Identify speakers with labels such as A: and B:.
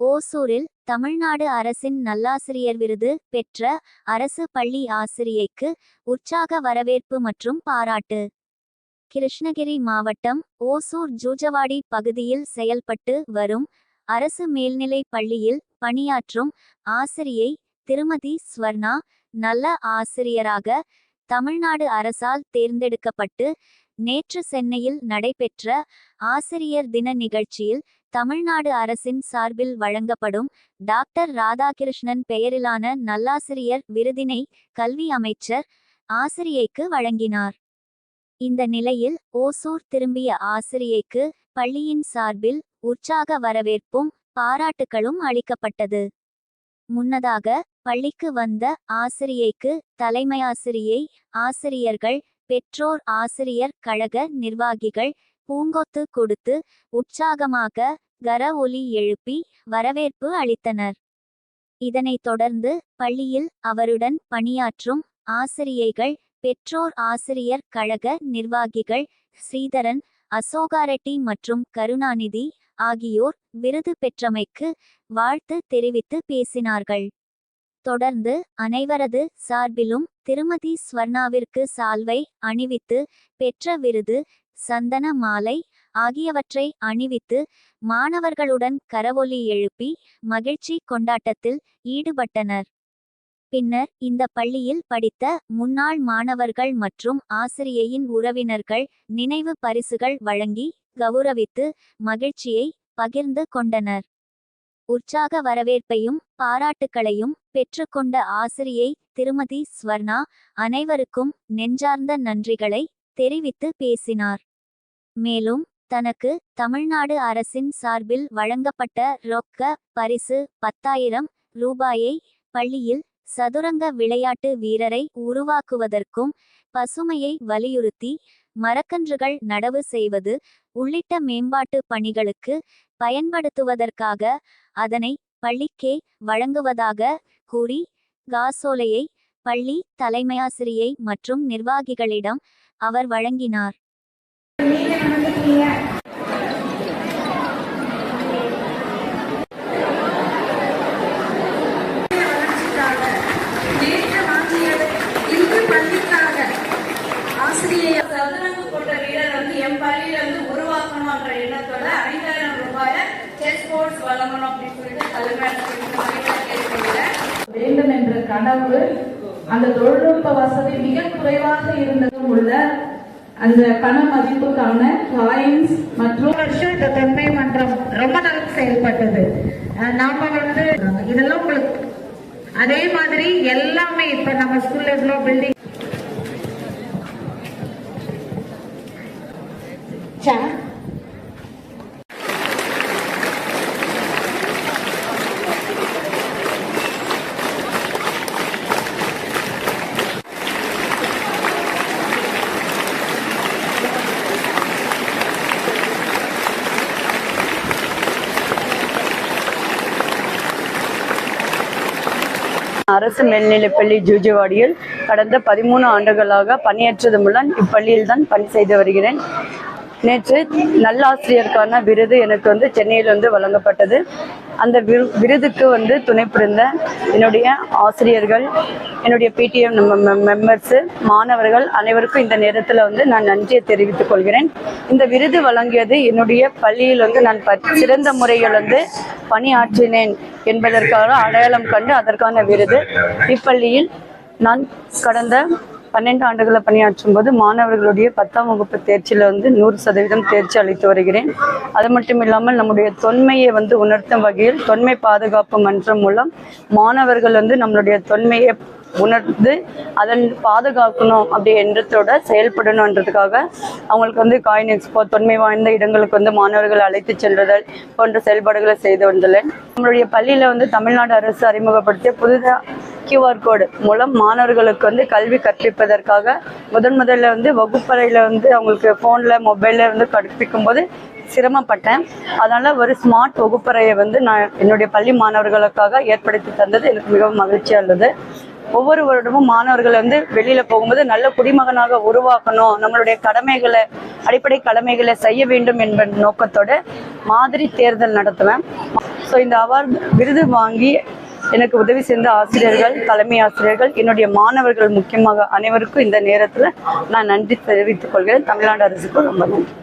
A: ஓசூரில் தமிழ்நாடு அரசின் நல்லாசிரியர் விருது பெற்ற அரசு பள்ளி ஆசிரியைக்கு உற்சாக வரவேற்பு மற்றும் பாராட்டு. கிருஷ்ணகிரி மாவட்டம் ஓசூர் ஜூஜவாடி பகுதியில் செயல்பட்டு வரும் அரசு மேல்நிலை பள்ளியில் பணியாற்றும் ஆசிரியை திருமதி ஸ்வர்ணா நல்ல ஆசிரியராக தமிழ்நாடு அரசால் தேர்ந்தெடுக்கப்பட்டு நேற்று சென்னையில் நடைபெற்ற ஆசிரியர் தின நிகழ்ச்சியில் தமிழ்நாடு அரசின் சார்பில் வழங்கப்படும் டாக்டர் ராதாகிருஷ்ணன் பெயரிலான நல்லாசிரியர் விருதினை கல்வி அமைச்சர் ஆசிரியைக்கு வழங்கினார். இந்த நிலையில் ஓசூர் திரும்பிய ஆசிரியைக்கு பள்ளியின் சார்பில் உற்சாக வரவேற்பும் பாராட்டுகளும் அளிக்கப்பட்டது. முன்னதாக பள்ளிக்கு வந்த ஆசிரியைக்கு தலைமையாசிரியை ஆசிரியர்கள் பெற்றோர் ஆசிரியர் கழக நிர்வாகிகள் பூங்கொத்து கொடுத்து உற்சாகமாக கர ஒலி எழுப்பி வரவேற்பு அளித்தனர். இதனைத் தொடர்ந்து பள்ளியில் அவருடன் பணியாற்றும் ஆசிரியைகள் பெற்றோர் ஆசிரியர் கழக நிர்வாகிகள் ஸ்ரீதரன் அசோகாரெட்டி மற்றும் கருணாநிதி ஆகியோர் விருது பெற்றமைக்கு வாழ்த்து தெரிவித்து பேசினார்கள். தொடர்ந்து அனைவரது சார்பிலும் திருமதி ஸ்வர்ணாவிற்கு சால்வை அணிவித்து பெற்ற விருது சந்தன மாலை ஆகியவற்றை அணிவித்து மாணவர்களுடன் கரவொலி எழுப்பி மகிழ்ச்சி கொண்டாட்டத்தில் ஈடுபட்டனர். பின்னர் இந்த பள்ளியில் படித்த முன்னாள் மாணவர்கள் மற்றும் ஆசிரியையின் உறவினர்கள் நினைவு பரிசுகள் வழங்கி கௌரவித்து மகிழ்ச்சியை பகிர்ந்து கொண்டனர். உற்சாக வரவேற்பையும் பாராட்டுக்களையும் பெற்றுக்கொண்ட ஆசிரியை திருமதி ஸ்வர்ணா அனைவருக்கும் நெஞ்சார்ந்த நன்றிகளை தெரிவித்து பேசினார். மேலும் தனக்கு தமிழ்நாடு அரசின் சார்பில் வழங்கப்பட்ட ரொக்க பரிசு பத்தாயிரம் ரூபாயை பள்ளியில் சதுரங்க விளையாட்டு வீரரை உருவாக்குவதற்கும் பசுமையை வலியுறுத்தி மரக்கன்றுகள் நடவு செய்வது உள்ளிட்ட மேம்பாட்டு பணிகளுக்கு பயன்படுத்துவதற்காக அதனை பள்ளிக்கே வழங்குவதாக கூறி காசோலையை பள்ளி தலைமையாசிரியை மற்றும் நிர்வாகிகளிடம் அவர் வழங்கினார்
B: நீங்க நடந்துக்கிறீங்க வளர்ச்சிக்காக நேற்று வாங்கியது இன்று பள்ளிக்காக ஆசிரியை
C: சதுரங்க போட்ட வீரர் வந்து என் பள்ளியில இருந்து உருவாக்கணும்ன்ற எண்ணத்தோட ஐந்தாயிரம் ரூபாய செஸ் போர்ட்ஸ் வழங்கணும் அப்படின்னு சொல்லிட்டு தலைமை கேட்டுக்கொள்கிறேன்
B: வேண்டும் என்ற கனவு அந்த தொழில்நுட்ப வசதி மிக குறைவாக இருந்ததும் உள்ள அந்த பண மதிப்புக்கான காயின்ஸ் மற்றும் வருஷம் இந்த தொன்மை மன்றம் ரொம்ப நல்லா செயல்பட்டது. நாம வந்து இதெல்லாம் உங்களுக்கு அதே மாதிரி எல்லாமே இப்ப நம்ம ஸ்கூல்ல இவ்வளோ பில்டிங்
D: அரசு மேல்நிலைப்பள்ளி ஜூஜுவாடியில் கடந்த பதிமூணு ஆண்டுகளாக பணியாற்றது மூலம் இப்பள்ளியில் தான் பணி செய்து வருகிறேன். நேற்று நல்லாசிரியருக்கான விருது எனக்கு வந்து சென்னையில் வந்து வழங்கப்பட்டது. அந்த விரு விருதுக்கு வந்து துணை புரிந்த என்னுடைய ஆசிரியர்கள் என்னுடைய பிடிஎம் மெம்பர்ஸு மாணவர்கள் அனைவருக்கும் இந்த நேரத்தில் வந்து நான் நன்றியை தெரிவித்துக் கொள்கிறேன். இந்த விருது வழங்கியது என்னுடைய பள்ளியில் வந்து நான் ப- சிறந்த முறையில் வந்து பணியாற்றினேன் என்பதற்காக அடையாளம் கண்டு அதற்கான விருது. இப்பள்ளியில் நான் கடந்த பன்னெண்டு ஆண்டுகளை பணியாற்றும் போது மாணவர்களுடைய பத்தாம் வகுப்பு தேர்ச்சியில் வந்து நூறு சதவீதம் தேர்ச்சி அளித்து வருகிறேன். அது மட்டும் இல்லாமல் நம்முடைய தொன்மையை வந்து உணர்த்தும் வகையில் தொன்மை பாதுகாப்பு மன்றம் மூலம் மாணவர்கள் வந்து நம்மளுடைய தொன்மையை உணர்ந்து அதன் பாதுகாக்கணும் அப்படி எண்ணத்தோட செயல்படணுன்றதுக்காக அவங்களுக்கு வந்து காயின் எக்ஸ்போ தொன்மை வாய்ந்த இடங்களுக்கு வந்து மாணவர்கள் அழைத்து செல்லுதல் போன்ற செயல்பாடுகளை செய்து வந்துள்ளேன். நம்மளுடைய பள்ளியில் வந்து தமிழ்நாடு அரசு அறிமுகப்படுத்திய புதிதாக கியூஆர் கோடு மூலம் மாணவர்களுக்கு வந்து கல்வி கற்பிப்பதற்காக முதன் முதல்ல வந்து வகுப்பறையில் வந்து அவங்களுக்கு ஃபோனில் மொபைலில் வந்து கற்பிக்கும் போது சிரமப்பட்டேன். அதனால் ஒரு ஸ்மார்ட் வகுப்பறையை வந்து நான் என்னுடைய பள்ளி மாணவர்களுக்காக ஏற்படுத்தி தந்தது எனக்கு மிகவும் மகிழ்ச்சியாக உள்ளது ஒவ்வொரு வருடமும் மாணவர்களை வந்து வெளியில போகும்போது நல்ல குடிமகனாக உருவாக்கணும் நம்மளுடைய கடமைகளை அடிப்படை கடமைகளை செய்ய வேண்டும் என்ப நோக்கத்தோட மாதிரி தேர்தல் நடத்துவேன். ஸோ இந்த அவார்டு விருது வாங்கி எனக்கு உதவி செய்த ஆசிரியர்கள் தலைமை ஆசிரியர்கள் என்னுடைய மாணவர்கள் முக்கியமாக அனைவருக்கும் இந்த நேரத்தில் நான் நன்றி தெரிவித்துக் கொள்கிறேன். தமிழ்நாடு அரசுக்கு ரொம்ப நன்றி.